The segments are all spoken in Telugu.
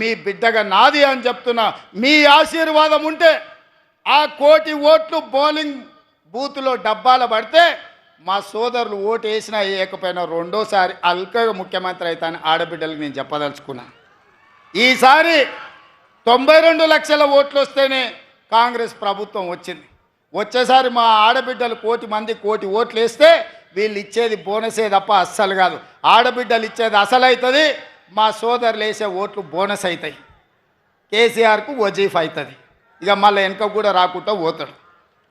మీ బిడ్డగా నాది అని చెప్తున్నా మీ ఆశీర్వాదం ఉంటే ఆ కోటి ఓట్లు బౌలింగ్ బూత్లో డబ్బాల పడితే మా సోదరులు ఓటు వేసినా వేయకపోయినా రెండోసారి అల్కగా ముఖ్యమంత్రి అవుతాను ఆడబిడ్డలకు నేను చెప్పదలుచుకున్నా. ఈసారి తొంభై రెండు లక్షల ఓట్లు వస్తేనే కాంగ్రెస్ ప్రభుత్వం వచ్చింది. వచ్చేసారి మా ఆడబిడ్డలు కోటి మంది కోటి ఓట్లు వేస్తే వీళ్ళు ఇచ్చేది బోనసే తప్ప అస్సలు కాదు. ఆడబిడ్డలు ఇచ్చేది అసలు అవుతుంది మా సోదరులు వేసే ఓట్లు బోనస్ అవుతాయి కేసీఆర్కు వజీఫ్ అవుతుంది ఇక మళ్ళీ వెనక కూడా రాకుండా పోతాడు.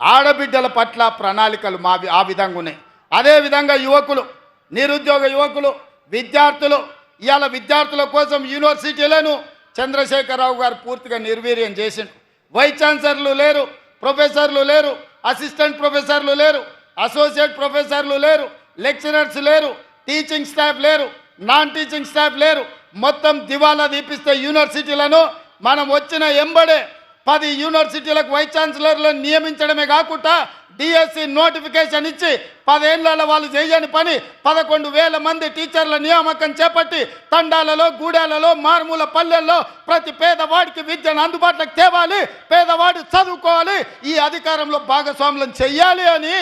ఆడబిడ్డల పట్ల ప్రణాళికలు మా ఆ విధంగా ఉన్నాయి. అదేవిధంగా యువకులు నిరుద్యోగ యువకులు విద్యార్థులు ఇవాళ విద్యార్థుల కోసం యూనివర్సిటీలను చంద్రశేఖరరావు గారు పూర్తిగా నిర్వీర్యం చేసిండు. వైస్ ఛాన్సలర్లు లేరు ప్రొఫెసర్లు లేరు అసిస్టెంట్ ప్రొఫెసర్లు లేరు అసోసియేట్ ప్రొఫెసర్లు లేరు లెక్చరర్స్ లేరు టీచింగ్ స్టాఫ్ లేరు నాన్ టీచింగ్ స్టాఫ్ లేరు. మొత్తం దివాలా తీపిస్తే యూనివర్సిటీలను మనం వచ్చిన ఎంబడే పది యూనివర్సిటీలకు వైస్ ఛాన్సలర్లను నియమించడమే కాకుండా డిఎస్సి నోటిఫికేషన్ ఇచ్చి పదేళ్ళ వాళ్ళు చేయని పని పదకొండు వేల మంది టీచర్ల నియామకం చేపట్టి తండాలలో గూడాలలో మారుమూల పల్లెల్లో ప్రతి పేదవాడికి విద్యను అందుబాటులోకి తేవాలి పేదవాడు చదువుకోవాలి ఈ అధికారంలో భాగస్వాములను చెయ్యాలి అని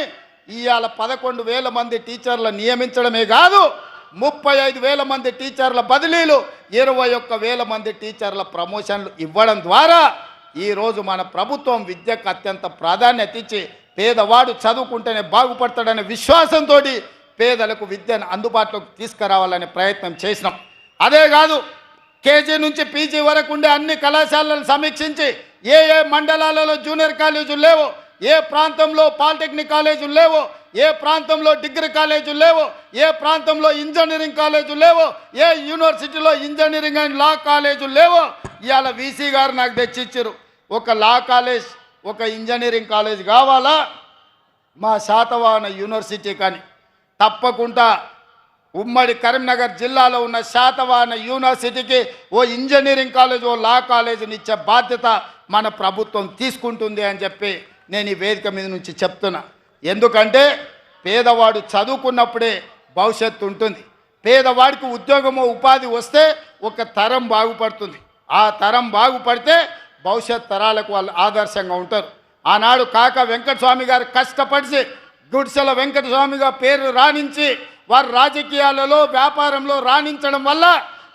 ఇవాళ పదకొండు వేల మంది టీచర్లు నియమించడమే కాదు. ముప్పై ఐదు వేల మంది టీచర్ల బదిలీలు ఇరవై ఒక్క వేల మంది టీచర్ల ప్రమోషన్లు ఇవ్వడం ద్వారా ఈరోజు మన ప్రభుత్వం విద్యకు అత్యంత ప్రాధాన్యత ఇచ్చి పేదవాడు చదువుకుంటేనే బాగుపడతాడనే విశ్వాసంతో పేదలకు విద్యను అందుబాటులోకి తీసుకురావాలనే ప్రయత్నం చేసినాం. అదే కాదు కేజీ నుంచి పీజీ వరకు ఉండే అన్ని కళాశాలలను సమీక్షించి ఏ ఏ మండలాలలో జూనియర్ కాలేజీలు లేవో ఏ ప్రాంతంలో పాలిటెక్నిక్ కాలేజీలు లేవో ఏ ప్రాంతంలో డిగ్రీ కాలేజీలు లేవో ఏ ప్రాంతంలో ఇంజనీరింగ్ కాలేజీలు లేవో ఏ యూనివర్సిటీలో ఇంజనీరింగ్ అండ్ లా కాలేజీలు లేవో ఇవాళ వీసీ గారు నాకు తెచ్చిచ్చారు. ఒక లా కాలేజ్ ఒక ఇంజనీరింగ్ కాలేజ్ కావాలా? మా శాతవాహన యూనివర్సిటీ కానీ. తప్పకుండా ఉమ్మడి కరీంనగర్ జిల్లాలో ఉన్న శాతవాహన యూనివర్సిటీకి ఓ ఇంజనీరింగ్ కాలేజ్ ఓ లా కాలేజీని ఇచ్చే బాధ్యత మన ప్రభుత్వం తీసుకుంటుంది అని చెప్పి నేను ఈ వేదిక మీద నుంచి చెప్తున్నా. ఎందుకంటే పేదవాడు చదువుకున్నప్పుడే భవిష్యత్తు ఉంటుంది. పేదవాడికి ఉద్యోగమో ఉపాధి వస్తే ఒక తరం బాగుపడుతుంది. ఆ తరం బాగుపడితే భవిష్యత్ తరాలకు వాళ్ళు ఆదర్శంగా ఉంటారు. ఆనాడు కాక వెంకటస్వామి గారు కష్టపడిచి గుడిసెల వెంకటస్వామిగా పేరు రాణించి వారు రాజకీయాలలో వ్యాపారంలో రాణించడం వల్ల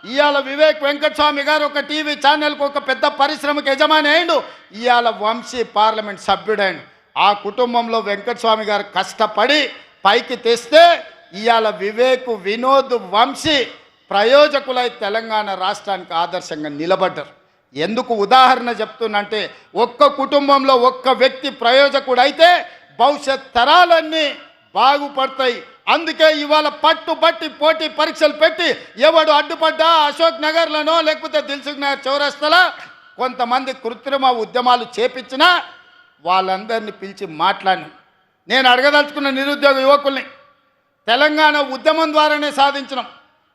ఇవాళ వివేక్ వెంకటస్వామి గారు ఒక టీవీ ఛానల్కి ఒక పెద్ద పరిశ్రమకు యజమాని అయిండు ఇవాళ వంశీ పార్లమెంట్ సభ్యుడైండు. ఆ కుటుంబంలో వెంకటస్వామి గారు కష్టపడి పైకి తెస్తే ఇవాళ వివేక్ వినోద్ వంశీ ప్రయోజకులై తెలంగాణ రాష్ట్రానికి ఆదర్శంగా నిలబడ్డారు. ఎందుకు ఉదాహరణ చెప్తున్నంటే ఒక్క కుటుంబంలో ఒక్క వ్యక్తి ప్రయోజకుడైతే భవిష్యత్ తరాలన్నీ బాగుపడతాయి. అందుకే ఇవాళ పట్టుబట్టి పోటీ పరీక్షలు పెట్టి ఎవడు అడ్డుపడ్డా అశోక్ నగర్లోనో లేకపోతే దిల్సుఖ్ నగర్ కొంతమంది కృత్రిమ ఉద్యమాలు చేపించినా వాళ్ళందరినీ పిలిచి మాట్లాడిన. నేను అడగదలుచుకున్న నిరుద్యోగ యువకుల్ని తెలంగాణ ఉద్యమం ద్వారానే సాధించినాం.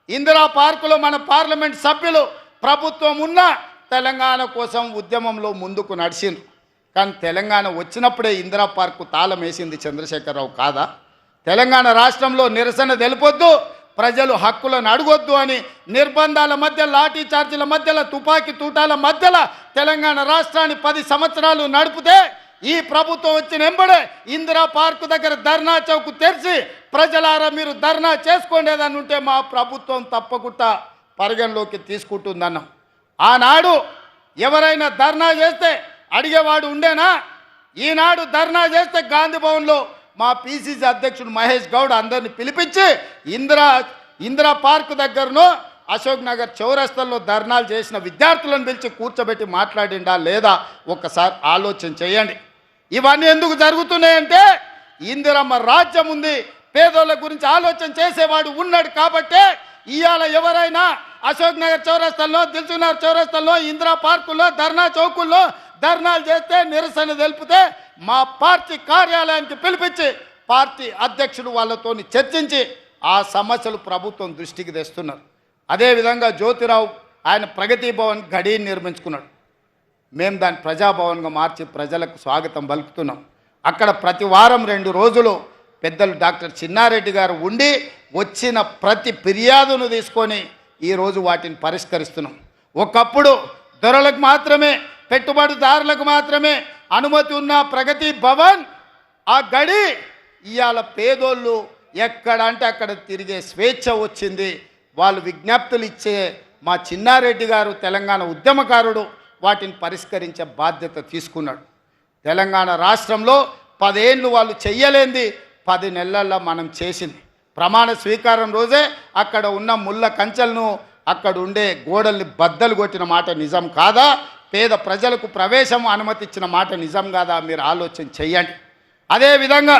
ఇందిరా పార్కులో మన పార్లమెంట్ సభ్యులు ప్రభుత్వం ఉన్న తెలంగాణ కోసం ఉద్యమంలో ముందుకు నడిచిండ్రు. కానీ తెలంగాణ వచ్చినప్పుడే ఇందిరా పార్కు తాళం వేసింది చంద్రశేఖరరావు కాదా? తెలంగాణ రాష్ట్రంలో నిరసన తెలిపొద్దు ప్రజలు హక్కులను అడగొద్దు అని నిర్బంధాల మధ్య లాఠీ చార్జీల మధ్యలో తుపాకీ తూటాల మధ్యలో తెలంగాణ రాష్ట్రాన్ని పది సంవత్సరాలు నడిపితే ఈ ప్రభుత్వం వచ్చిన ఎంబడే ఇందిరా పార్కు దగ్గర ధర్నా చౌక్ తెరిచి ప్రజలారా మీరు ధర్నా చేసుకోండి ఏదన్నా ఉంటే మా ప్రభుత్వం తప్పకుండా పరిగణలోకి తీసుకుంటుందన్నాం. ఆనాడు ఎవరైనా ధర్నా చేస్తే అడిగేవాడు ఉండేనా? ఈనాడు ధర్నా చేస్తే గాంధీ భవన్లో మా పిసిసి అధ్యక్షుడు మహేష్ గౌడ్ అందరిని పిలిపించి ఇందిరా ఇందిరా పార్క్ దగ్గరను అశోక్ నగర్ చౌరస్తల్లో ధర్నాలు చేసిన విద్యార్థులను పిలిచి కూర్చోబెట్టి మాట్లాడిండా లేదా ఒక్కసారి ఆలోచన చేయండి. ఇవన్నీ ఎందుకు జరుగుతున్నాయంటే ఇందిరమ్మ రాజ్యం ఉంది పేదోళ్ళ గురించి ఆలోచన చేసేవాడు ఉన్నాడు కాబట్టే ఇవాళ ఎవరైనా అశోక్ నగర్ చౌరస్తల్లో దిల్సునగర్ చౌరస్తల్లో ఇందిరా పార్కుల్లో ధర్నా చౌకుల్లో ధర్నాలు చేస్తే నిరసన తెలిపితే మా పార్టీ కార్యాలయానికి పిలిపించి పార్టీ అధ్యక్షుడు వాళ్ళతో చర్చించి ఆ సమస్యలు ప్రభుత్వం దృష్టికి తెస్తున్నారు. అదేవిధంగా జ్యోతిరావు ఆయన ప్రగతి భవన్ గడి నిర్మించుకున్నాడు. మేము దాన్ని ప్రజాభవన్గా మార్చి ప్రజలకు స్వాగతం పలుకుతున్నాం. అక్కడ ప్రతి వారం రెండు రోజులు పెద్దలు డాక్టర్ చిన్నారెడ్డి గారు ఉండి వచ్చిన ప్రతి ఫిర్యాదును తీసుకొని ఈరోజు వాటిని పరిష్కరిస్తున్నాం. ఒకప్పుడు దొరలకు మాత్రమే పెట్టుబడిదారులకు మాత్రమే అనుమతి ఉన్న ప్రగతి భవన్ ఆ గడి ఇవాళ పేదోళ్ళు ఎక్కడ అంటే అక్కడ తిరిగే స్వేచ్ఛ వచ్చింది. వాళ్ళు విజ్ఞప్తులు ఇచ్చే మా చిన్నారెడ్డి గారు తెలంగాణ ఉద్యమకారుడు వాటిని పరిష్కరించే బాధ్యత తీసుకున్నాడు. తెలంగాణ రాష్ట్రంలో పదేళ్ళు వాళ్ళు చెయ్యలేంది పది నెలల్లో మనం చేసింది. ప్రమాణ స్వీకారం రోజే అక్కడ ఉన్న ముళ్ళ కంచెలను అక్కడ ఉండే గోడల్ని బద్దలు కొట్టిన మాట నిజం కాదా? పేద ప్రజలకు ప్రవేశం అనుమతించిన మాట నిజం కాదా? మీరు ఆలోచన చెయ్యండి. అదేవిధంగా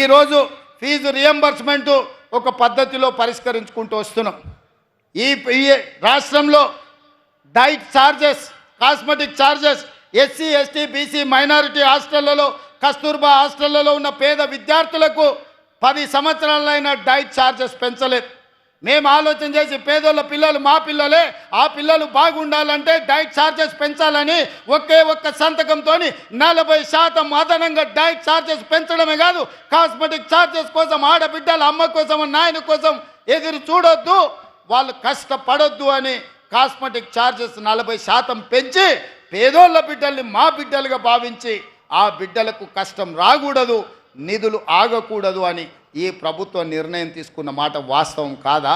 ఈరోజు ఫీజు రియంబర్స్మెంటు ఒక పద్ధతిలో పరిష్కరించుకుంటూ వస్తున్నాం. ఈ ఈ రాష్ట్రంలో diet charges cosmetic charges SC ST BC minority హాస్టళ్ళలో Kasturba హాస్టళ్ళలో ఉన్న పేద విద్యార్థులకు పది సంవత్సరాలైన డైట్ ఛార్జెస్ పెంచలేదు. మేము ఆలోచన చేసి పేదోళ్ళ పిల్లలు మా పిల్లలే ఆ పిల్లలు బాగుండాలంటే డైట్ ఛార్జెస్ పెంచాలని ఒకే ఒక్క సంతకంతో నలభై శాతం అదనంగా డైట్ ఛార్జెస్ పెంచడమే కాదు కాస్మెటిక్ ఛార్జెస్ కోసం ఆడబిడ్డల అమ్మ కోసం నాయన కోసం ఎదురు చూడొద్దు వాళ్ళు కష్టపడొద్దు అని కాస్మెటిక్ ఛార్జెస్ నలభై శాతం పెంచి పేదోళ్ళ బిడ్డల్ని మా బిడ్డలుగా భావించి ఆ బిడ్డలకు కష్టం రాకూడదు నిధులు ఆగకూడదు అని ఈ ప్రభుత్వం నిర్ణయం తీసుకున్న మాట వాస్తవం కాదా?